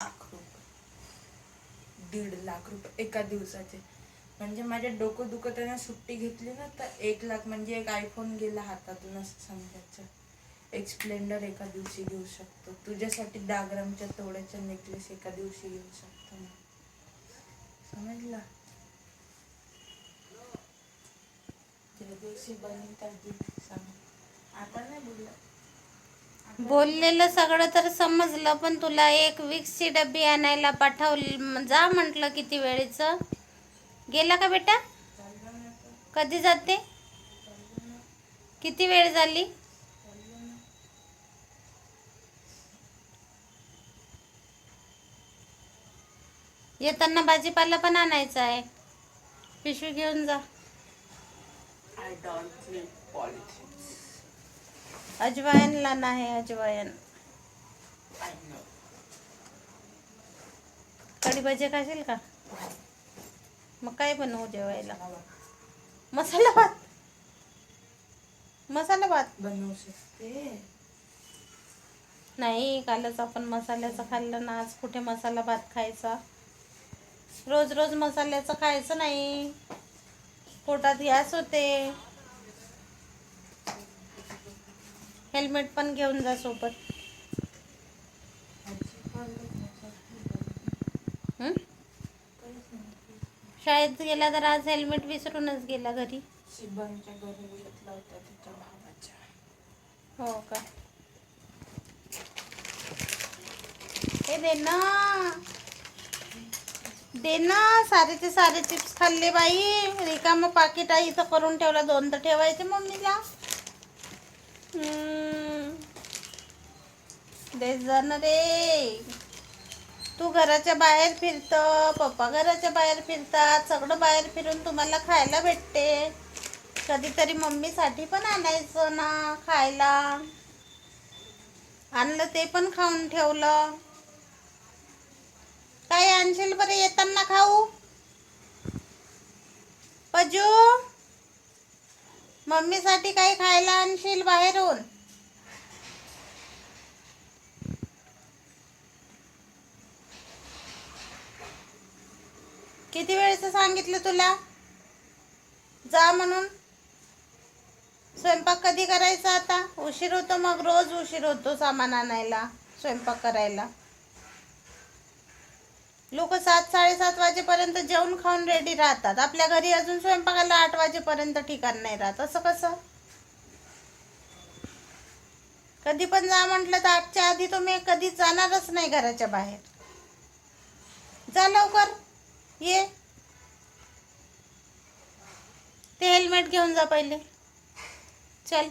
लाख रुपये. दीड लाख रुपये एका दिवसाचे. म्हणजे माझ्या डोकं दुखत आहे सुट्टी घेतली ना तर एक लाख म्हणजे एक आयफोन गेला हातातून असं समजायचं. एक स्प्लेंडर एका दिवशी घेऊ शकतो. तुझ्यासाठी दहा ग्रामच्या तोड्याचा नेकलेस एका दिवशी घेऊ शकतो मी. समजला? ज्या दिवशी बनी त्या दिवशी सांग आता नाही बोलला बोललेलं सगळं तर समजलं पण तुला एक विक्सची डबी आणायला पाठवली जा म्हटलं किती वेळेचं. गेला का बेटा? कधी जाते? किती वेळ झाली? येताना भाजीपाला पण आणायचा आहे. पिशवी घेऊन जा. I don't. अजवायनला नाही अजवायन. कढी भजी खाशील का? मग काय बनवू जेवायला? मसाला भात. मसाला भात. बनवू शकते. नाही कालच आपण मसाल्याचं खाल्लं ना. आज कुठे मसाला भात खायचा? रोज रोज मसाल्याचं खायचं नाही. पोटात गॅस होते. हेल्मेट पण घेऊन जा सोबत. शाळेत गेला तर आज हेल्मेट विसरूनच गेला घरी. हो का? हे दे ना. दे ना. सारेचे सारे चिप्स खाल्ले बाई. रिकामं पाकिट आहे इथं करून ठेवला. दोन तर ठेवायचे मम्मीला. देश दे रे. तू घराच्या बाहेर फिरत पप्पा घराच्या बाहेर फिरतात सगळं बाहेर फिरून तुम्हाला खायला भेटते. कधीतरी मम्मीसाठी पण आणायचं ना खायला. आणलं ते पण खाऊन ठेवलं. काय आणशील बरं येताना खाऊ? पजू? मम्मीसाठी काही खायला आणशील बाहेरून. किती वेळेचं सांगितलं तुला? जा म्हणून. स्वयंपाक कधी करायचा आता? उशीर होतो मग रोज उशीर होतो सामान आणायला स्वयंपाक करायला. लोक सात साडेसात वाजेपर्यंत जेवण खाऊन रेडी राहतात. आपल्या घरी अजून स्वयंपाकाला आठ वाजेपर्यंत ठिकाण नाही राहत. असं कसं? कधी पण जा म्हटलं तर आठच्या आधी तुम्ही कधी जाणारच नाही घराच्या बाहेर. जा लवकर. ये. ते हेल्मेट घेऊन जा पहिले. चल.